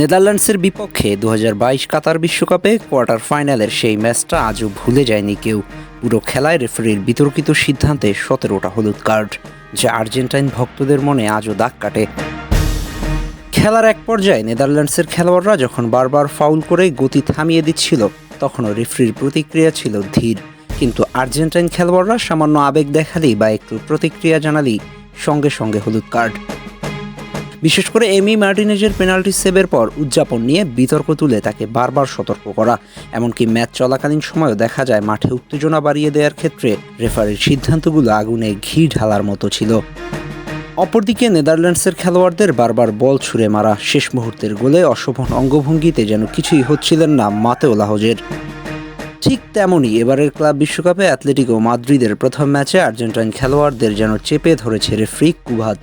নেদারল্যান্ডসের বিপক্ষে দু হাজার বাইশ কাতার বিশ্বকাপে কোয়ার্টার ফাইনালের সেই ম্যাচটা আজও ভুলে যায়নি কেউ। পুরো খেলায় রেফারির বিতর্কিত সিদ্ধান্তে সতেরোটা হলুদ কার্ড, যা আর্জেন্টাইন ভক্তদের মনে আজও দাগ কাটে। খেলার এক পর্যায়ে নেদারল্যান্ডসের খেলোয়াড়রা যখন বারবার ফাউল করে গতি থামিয়ে দিচ্ছিল, তখনও রেফারির প্রতিক্রিয়া ছিল ধীর। কিন্তু আর্জেন্টাইন খেলোয়াড়রা সামান্য আবেগ দেখালেই বা একটু প্রতিক্রিয়া জানালেই সঙ্গে সঙ্গে হলুদ কার্ড। বিশেষ করে এমি মার্টিনেজের পেনাল্টি সেভের পর উদযাপন নিয়ে বিতর্ক তুলে তাকে বারবার সতর্ক করা। এমনকি ম্যাচ চলাকালীন সময়ও দেখা যায় মাঠে উত্তেজনা বাড়িয়ে দেওয়ার ক্ষেত্রে রেফারির সিদ্ধান্তগুলো আগুনে ঘি ঢালার মতো ছিল। অপরদিকে নেদারল্যান্ডসের খেলোয়াড়দের বারবার বল ছুঁড়ে মারা শেষ মুহূর্তের গোলে অশোভন অঙ্গভঙ্গিতে যেন কিছুই হচ্ছিলেন না মাতেও লাহজের ঠিক তেমনই এবারের ক্লাব বিশ্বকাপে অ্যাথলেটিকো মাদ্রিদের প্রথম ম্যাচে আর্জেন্টাইন খেলোয়াড়দের যেন চেপে ধরেছে রেফ্রি কুভাজ।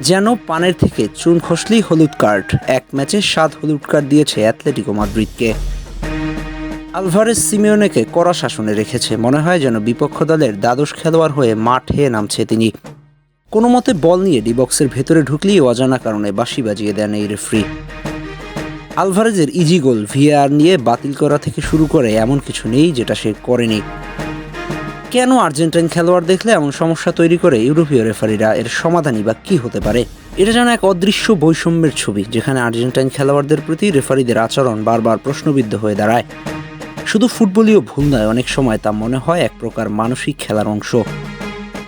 যেন পানের থেকে চুন খসলেই হলুদ কার্ড। এক ম্যাচে সাত হলুদ কার্ড দিয়েছে অ্যাথলেটিকো মাদ্রিদকে। আলভারেস সিমিওনেকে কড়া শাসনে রেখেছে। মনে হয় যেন বিপক্ষ দলের দ্বাদশ খেলোয়াড় হয়ে মাঠে নামছে তিনি। কোনো মতে বল নিয়ে ডিবক্সের ভেতরে ঢুকলেই অজানা কারণে বাঁশি বাজিয়ে দেন এই রেফ্রি। আলভারেজের ইজি গোল ভিআর নিয়ে বাতিল করা থেকে শুরু করে এমন কিছু নেই যেটা সে করেনি। কেন আর্জেন্টাইন খেলোয়াড় দেখলে এমন সমস্যা তৈরি করে ইউরোপীয় রেফারিরা? এর সমাধানই বা কী হতে পারে? এটা যেন এক অদৃশ্য বৈষম্যের ছবি, যেখানে আর্জেন্টাইন খেলোয়াড়দের প্রতি রেফারিদের আচরণ বারবার প্রশ্নবিদ্ধ হয়ে দাঁড়ায়। শুধু ফুটবলীয় ভুল নয়, অনেক সময় তা মনে হয় এক প্রকার মানসিক খেলার অংশ।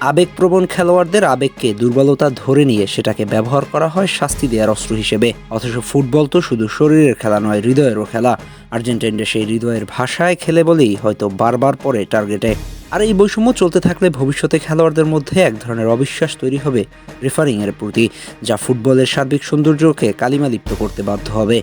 আবেগপ্রবণ খেলোয়াড়দের আবেগকে দুর্বলতা ধরে নিয়ে সেটাকে ব্যবহার করা হয় শাস্তি দেওয়ার অস্ত্র হিসেবে। অথচ ফুটবল তো শুধু শরীরের খেলা নয়, হৃদয়েরও খেলা। আর্জেন্টাইনরা সেই হৃদয়ের ভাষায় খেলে বলেই হয়তো বারবার পরে টার্গেটে। আর এই বৈষম্য চলতে থাকলে ভবিষ্যতে খেলোয়াড়দের মধ্যে এক ধরনের অবিশ্বাস তৈরি হবে রেফারিংয়ের প্রতি, যা ফুটবলের সার্বিক সৌন্দর্যকে কালিমালিপ্ত করতে বাধ্য হবে।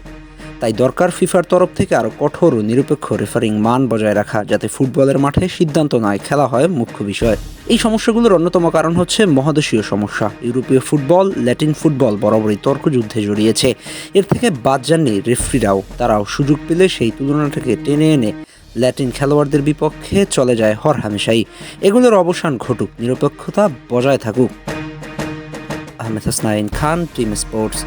তাই দরকার ফিফার তরফ থেকে আরও কঠোর ও নিরপেক্ষ রেফারিং মান বজায় রাখা, যাতে ফুটবলের মাঠে সিদ্ধান্ত নয় খেলা হয় মুখ্য বিষয়। এই সমস্যাগুলোর অন্যতম কারণ হচ্ছে মহাদেশীয় সমস্যা। ইউরোপীয় ফুটবল, ল্যাটিন ফুটবল বরাবরই তর্কযুদ্ধে জড়িয়েছে। এর থেকে বাদ যাননি রেফরিরাও। তারাও সুযোগ পেলে সেই তুলনাটাকে টেনে এনে ল্যাটিন খেলোয়াড়দের বিপক্ষে চলে যায় হরহামেশাই এগুলোর অবসান ঘটুক, নিরপেক্ষতা বজায় থাকুক। Ahmed Hasnain Khan, team sports.